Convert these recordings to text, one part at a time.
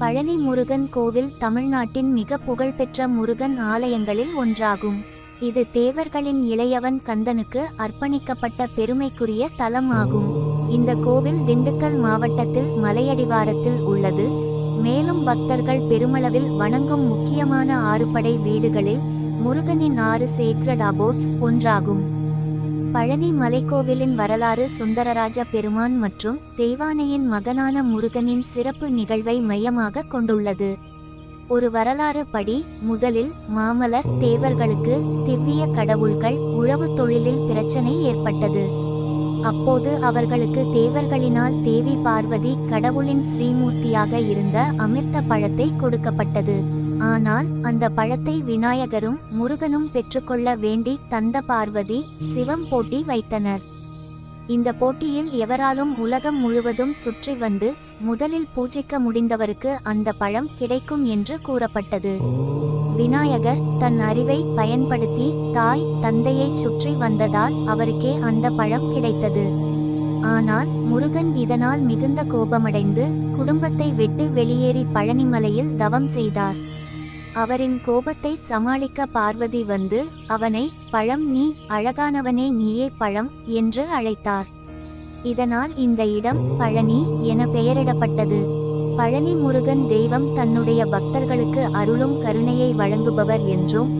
பழனி முருகன் கோவில் தமிழ்நாட்டின் மிக புகழ்பெற்ற முருகன் ஆலயங்களில் ஒன்றாகும். இது தேவர்களின் இளையவன் கந்தனுக்கு அர்ப்பணிக்கப்பட்ட பெருமைக்குரிய தலம் ஆகும் இந்த கோவில் திண்டுக்கல் மாவட்டத்தில் மலையடிவாரத்தில் உள்ளது. மேலும் பக்தர்கள் பெருமளவில் வணங்கும் முக்கியமான ஆறுபடை வீடுகளில் முருகனின் ஆறு சேக்ரட் அபோட் ஒன்றாகும். பழனி மலைக்கோவிலின் வரலாறு சுந்தரராஜ பெருமான் மற்றும் தெய்வானையின் மகனான முருகனின் சிறப்பு நிகழ்வை மையமாக கொண்டுள்ளது. ஒரு வரலாறு படி முதலில் மாமலர் தேவர்களுக்கு திவ்ய கடவுள்கள் உழவு தொழிலில் பிரச்சனை ஏற்பட்டது. அப்போது அவர்களுக்கு தேவர்களினால் தேவி பார்வதி கடவுளின் ஸ்ரீமூர்த்தியாக இருந்த அமிர்த பழத்தை கொடுக்கப்பட்டது. ஆனால் அந்த பழத்தை விநாயகரும் முருகனும் பெற்றுக்கொள்ள வேண்டி தந்த பார்வதி சிவம் போட்டி வைத்தனர். இந்த போட்டியில் எவராலும் உலகம் முழுவதும் சுற்றி வந்து முதலில் பூஜிக்க முடிந்தவருக்கு அந்த பழம் கிடைக்கும் என்று கூறப்பட்டது. விநாயகர் தன் அறிவை பயன்படுத்தி தாய் தந்தையை சுற்றி வந்ததால் அவருக்கே அந்த பழம் கிடைத்தது. ஆனால் முருகன் இதனால் மிகுந்த கோபமடைந்து குடும்பத்தை விட்டு வெளியேறி பழனிமலையில் தவம் செய்தார். அவரின் கோபத்தை சமாளிக்க பார்வதி வந்து அவனை பழம் நீ அழகானவனே நீயே பழம் என்று அழைத்தார். இதனால் இந்த இடம் பழனி என பெயரிடப்பட்டது. பழனி முருகன் தெய்வம் தன்னுடைய பக்தர்களுக்கு அருளும் கருணையை வழங்குபவர் என்றும்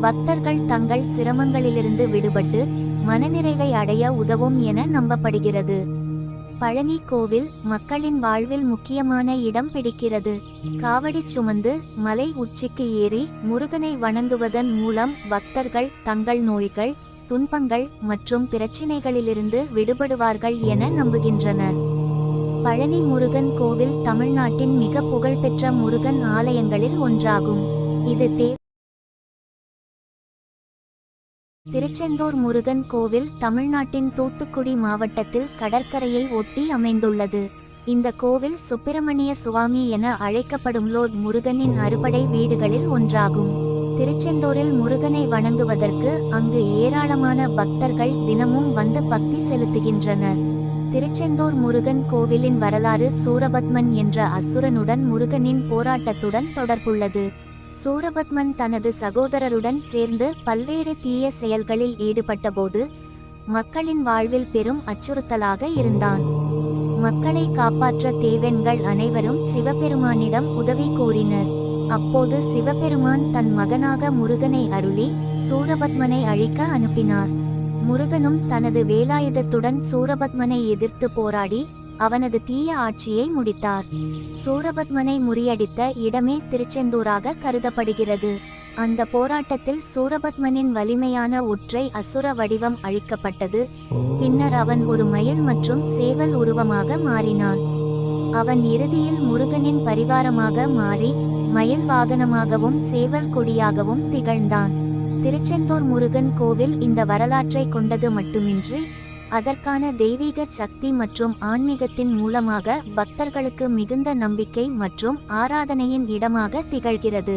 பக்தர்கள் தங்கள் சிரமங்களிலிருந்து விடுபட்டு மனநிறைவை அடைய உதவும் என நம்பப்படுகிறது. பழனி கோவில் மக்களின் வாழ்வில் முக்கியமான இடம் பிடிக்கிறது. காவடி சுமந்து மலை உச்சிக்கு ஏறி முருகனை வணங்குவதன் மூலம் பக்தர்கள் தங்கள் நோய்கள் துன்பங்கள் மற்றும் பிரச்சினைகளிலிருந்து விடுபடுவார்கள் என நம்புகின்றனர். பழனி முருகன் கோவில் தமிழ்நாட்டின் மிக புகழ்பெற்ற முருகன் ஆலயங்களில் ஒன்றாகும். இது தே திருச்செந்தூர் முருகன் கோவில் தமிழ்நாட்டின் தூத்துக்குடி மாவட்டத்தில் கடற்கரையை ஒட்டி அமைந்துள்ளது. இந்த கோவில் சுப்பிரமணிய சுவாமி என அழைக்கப்படும் லோர்ட் முருகனின் அறுபடை வீடுகளில் ஒன்றாகும். திருச்செந்தூரில் முருகனை வணங்குவதற்கு அங்கு ஏராளமான பக்தர்கள் தினமும் வந்து பக்தி செலுத்துகின்றனர். திருச்செந்தூர் முருகன் கோவிலின் வரலாறு சூரபத்மன் என்ற அசுரனுடன் முருகனின் போராட்டத்துடன் தொடர்புள்ளது. சூரபத்மன் தனது சகோதரருடன் சேர்ந்து பல்வேறு தீய செயல்களில் ஈடுபட்டபோது மக்களின் வாழ்வில் பெரும் அச்சுறுத்தலாக இருந்தான். மக்களை காப்பாற்ற தேவன்கள் அனைவரும் சிவபெருமானிடம் உதவி கோரினர். அப்போது சிவபெருமான் தன் மகனாக முருகனை அருளி சூரபத்மனை அழிக்க அனுப்பினார். முருகனும் தனது வேலாயுதத்துடன் சூரபத்மனை எதிர்த்து போராடி அவனது தீய ஆட்சியை முடித்தார். சூரபத்மனை முறியடித்த இடமே திருச்செந்தூராக கருதப்படுகிறது. அந்த போராட்டத்தில் சூரபத்மனின் வலிமையான ஒற்றை அசுர வடிவம் அழிக்கப்பட்டது. பின்னர் அவன் ஒரு மயில் மற்றும் சேவல் உருவமாக மாறினான். அவன் இறுதியில் முருகனின் பரிவாரமாக மாறி மயில் வாகனமாகவும் சேவல் கொடியாகவும் திகழ்ந்தான். திருச்செந்தூர் முருகன் கோவில் இந்த வரலாற்றை கொண்டது மட்டுமின்றி அதற்கான தெய்வீக சக்தி மற்றும் ஆன்மீகத்தின் மூலமாக பக்தர்களுக்கு மிகுந்த நம்பிக்கை மற்றும் ஆராதனையின் இடமாக திகழ்கிறது.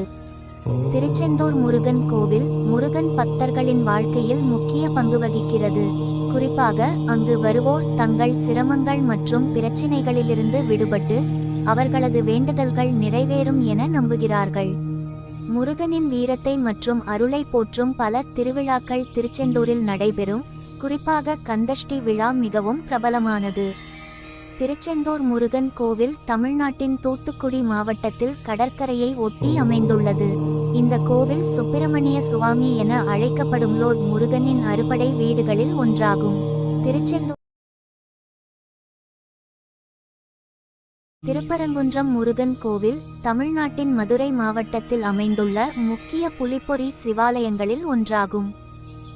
திருச்செந்தூர் முருகன் கோவில் முருகன் பக்தர்களின் வாழ்க்கையில் முக்கிய பங்கு வகிக்கிறது. குறிப்பாக அங்கு வருவோர் தங்கள் சிரமங்கள் மற்றும் பிரச்சினைகளிலிருந்து விடுபட்டு அவர்களது வேண்டுதல்கள் நிறைவேறும் என நம்புகிறார்கள். முருகனின் வீரத்தை மற்றும் அருளை போற்றும் பல திருவிழாக்கள் திருச்செந்தூரில் நடைபெறும். குறிப்பாக கந்தஷ்டி விழா மிகவும் பிரபலமானது. திருச்செந்தூர் முருகன் கோவில் தமிழ்நாட்டின் தூத்துக்குடி மாவட்டத்தில் கடற்கரையை ஒட்டி அமைந்துள்ளது. இந்த கோவில் சுப்பிரமணிய சுவாமி என அழைக்கப்படும் லோர்ட் முருகனின் அறுபடை வீடுகளில் ஒன்றாகும். திருச்செந்தூர் திருப்பரங்குன்றம் முருகன் கோவில் தமிழ்நாட்டின் மதுரை மாவட்டத்தில் அமைந்துள்ள முக்கிய புலிப்பொறி சிவாலயங்களில் ஒன்றாகும்.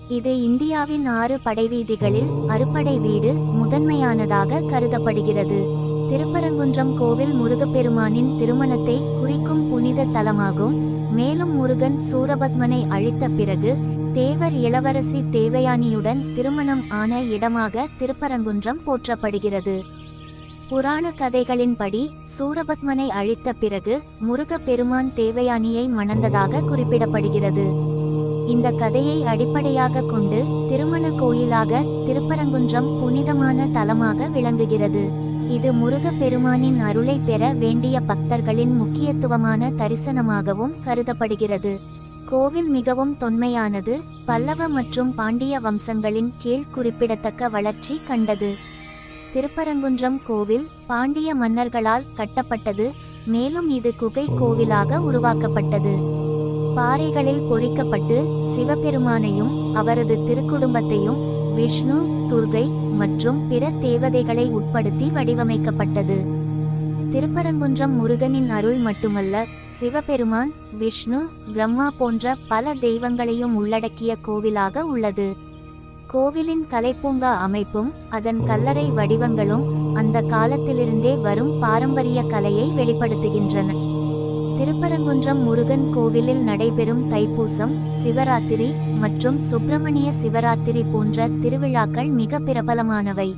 இது இந்தியாவின் ஆறு படைவீதிகளில் அறுபடை வீடு முதன்மையானதாக கருதப்படுகிறது. திருப்பரங்குன்றம் கோவில் முருகப்பெருமானின் திருமணத்தை குறிக்கும் புனித தலமாகும். மேலும் முருகன் சூரபத்மனை அழித்த பிறகு தேவர் இளவரசி தேவயானியுடன் திருமணம் ஆன இடமாக திருப்பரங்குன்றம் போற்றப்படுகிறது. புராண கதைகளின்படி சூரபத்மனை அழித்த பிறகு முருகப்பெருமான் தேவயானியை மணந்ததாக குறிப்பிடப்படுகிறது. இந்த கதையை அடிப்படையாக கொண்டு திருமண கோயிலாக திருப்பரங்குன்றம் புனிதமான தலமாக விளங்குகிறது. இது முருகப் பெருமானின் அருளை பெற வேண்டிய பக்தர்களின் முக்கியத்துவமான தரிசனமாகவும் கருதப்படுகிறது. கோவில் மிகவும் தொன்மையானது பல்லவ மற்றும் பாண்டிய வம்சங்களின் கீழ் குறிப்பிடத்தக்க வளர்ச்சி கண்டது. திருப்பரங்குன்றம் கோவில் பாண்டிய மன்னர்களால் கட்டப்பட்டது மேலும் இது குகை கோவிலாக உருவாக்கப்பட்டது. பாறைகளில் பொறிக்கப்பட்டு சிவபெருமானையும் அவரது திருக்குடும்பத்தையும் விஷ்ணு துர்கை மற்றும் பிற தேவதைகளை உட்படுத்தி வடிவமைக்கப்பட்டது. திருப்பரங்குன்றம் முருகனின் அருள் மட்டுமல்ல சிவபெருமான் விஷ்ணு பிரம்மா போன்ற பல தெய்வங்களையும் உள்ளடக்கிய கோவிலாக உள்ளது. கோவிலின் கலைப்பூங்கா அமைப்பும் அதன் கல்லறை வடிவங்களும் அந்த காலத்திலிருந்தே வரும் பாரம்பரிய கலையை வெளிப்படுத்துகின்றன. திருப்பரங்குன்றம் முருகன் கோவிலில் நடைபெறும் தைப்பூசம் சிவராத்திரி மற்றும் சுப்பிரமணிய சிவராத்திரி போன்ற திருவிழாக்கள் மிக பிரபலமானவை.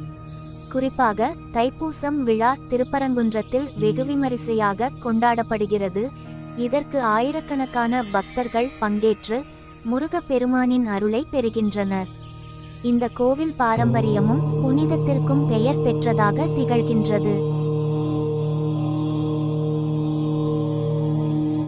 குறிப்பாக தைப்பூசம் விழா திருப்பரங்குன்றத்தில் வெகு விமரிசையாக கொண்டாடப்படுகிறது. இதற்கு ஆயிரக்கணக்கான பக்தர்கள் பங்கேற்று முருகப்பெருமானின் அருளை பெறுகின்றனர். இந்த கோவில் பாரம்பரியமும் புனிதத்திற்கும் பெயர் பெற்றதாக திகழ்கின்றது.